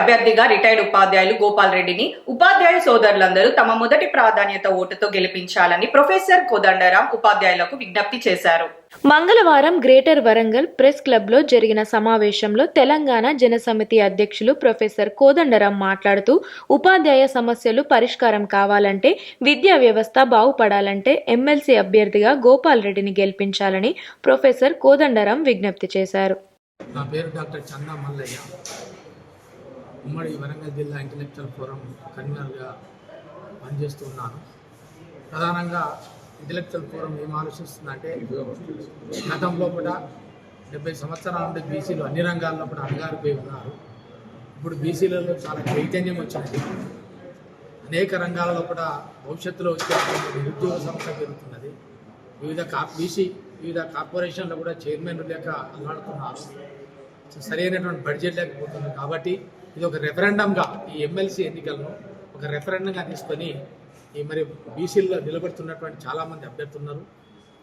అభ్యర్థిగా రిటైర్డ్ ఉపాధ్యాయులు గోపాల్ రెడ్డిని ఉపాధ్యాయ సోదరులందరూ తమ మొదటి ప్రాధాన్యత ఓటుతో గెలిపించాలని ప్రొఫెసర్ కోదండరాం ఉపాధ్యాయులకు విజ్ఞప్తి చేశారు. మంగళవారం గ్రేటర్ వరంగల్ ప్రెస్ క్లబ్లో జరిగిన సమావేశంలో తెలంగాణ జనసమితి అధ్యక్షులు ప్రొఫెసర్ కోదండరాం మాట్లాడుతూ ఉపాధ్యాయ సమస్యలు పరిష్కారం కావాలంటే విద్యా వ్యవస్థ బాగుపడాలంటే ఎమ్మెల్సీ అభ్యర్థిగా గోపాల్ రెడ్డిని గెలిపించాలని ప్రొఫెసర్ కోదండరాం విజ్ఞప్తి చేశారు. నా పేరు డాక్టర్ చందా మల్లయ్య. ఉమ్మడి వరంగల్ జిల్లా ఇంటలెక్చువల్ ఫోరం కన్వీనర్గా పనిచేస్తున్నాను. ప్రధానంగా ఇంటలెక్చువల్ ఫోరం ఏం ఆలోచిస్తుందంటే గతంలో కూడా డెబ్బై సంవత్సరాల నుండి బీసీలు అన్ని రంగాల్లో కూడా అణగారిపోయి ఉన్నారు. ఇప్పుడు బీసీలలో చాలా చైతన్యం వచ్చింది. అనేక రంగాలలో కూడా భవిష్యత్తులో వచ్చే నిరుద్యోగ సమస్య పెరుగుతున్నది. వివిధ కా బీసీ వివిధ కార్పొరేషన్లు కూడా చైర్మన్లు లేక అల్లాడుతున్నారు. సరైనటువంటి బడ్జెట్ లేకపోతుంది కాబట్టి ఇది ఒక రెఫరెండంగా ఈ ఎమ్మెల్సీ ఎన్నికలను ఒక రెఫరెండంగా తీసుకొని ఈ మరి బీసీల్లో నిలబడుతున్నటువంటి చాలామంది అభ్యర్థులు ఉన్నారు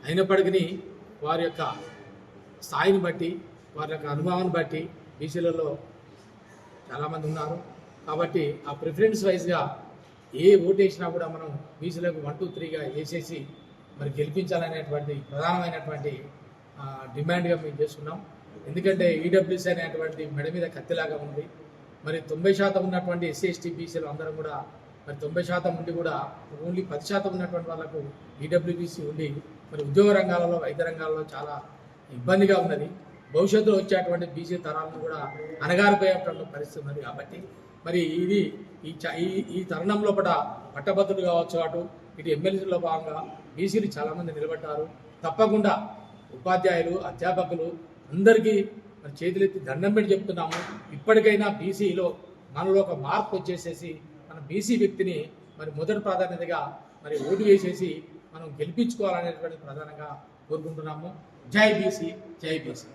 అయినప్పటికీ వారి యొక్క స్థాయిని బట్టి వారి యొక్క అనుభవాన్ని బట్టి బీసీలలో చాలామంది ఉన్నారు. కాబట్టి ఆ ప్రిఫరెన్స్ వైజ్గా ఏ ఓటేసినా కూడా మనం బీసీలకు వన్ టూ త్రీగా వేసేసి మరి గెలిపించాలనేటువంటి ప్రధానమైనటువంటి డిమాండ్గా మేము చేస్తున్నాం. ఎందుకంటే ఈడబ్ల్యూసీ అనేటువంటి మెడ మీద కత్తిలాగా ఉంది. మరి తొంభై శాతం ఉన్నటువంటి ఎస్సీ ఎస్టీ బీసీలు అందరం కూడా మరి తొంభై శాతం ఉండి కూడా ఓన్లీ పది శాతం ఉన్నటువంటి వాళ్ళకు ఈడబ్ల్యూబీసీ ఉండి మరి ఉద్యోగ రంగాలలో వైద్య రంగాలలో చాలా ఇబ్బందిగా ఉన్నది. భవిష్యత్తులో వచ్చేటువంటి బీసీ తరాలను కూడా అనగారిపోయేటువంటి పరిస్థితి ఉన్నది కాబట్టి మరి ఇది ఈ ఈ ఈ తరుణంలో కూడా పట్టభద్రులు కావచ్చు అటు ఇటు ఎమ్మెల్యేలో భాగంగా బీసీలు చాలామంది నిలబడ్డారు. తప్పకుండా ఉపాధ్యాయులు అధ్యాపకులు అందరికీ మరి చేతులెత్తి దండం పెట్టి చెప్తున్నాము. ఇప్పటికైనా బీసీలో మనలో ఒక మార్పు వచ్చేసేసి మన బీసీ వ్యక్తిని మరి మొదటి ప్రాధాన్యతగా మరి ఓటు వేసేసి మనం గెలిపించుకోవాలనేటువంటి ప్రధానంగా కోరుకుంటున్నాము. జై బీసీ జై బీసీ.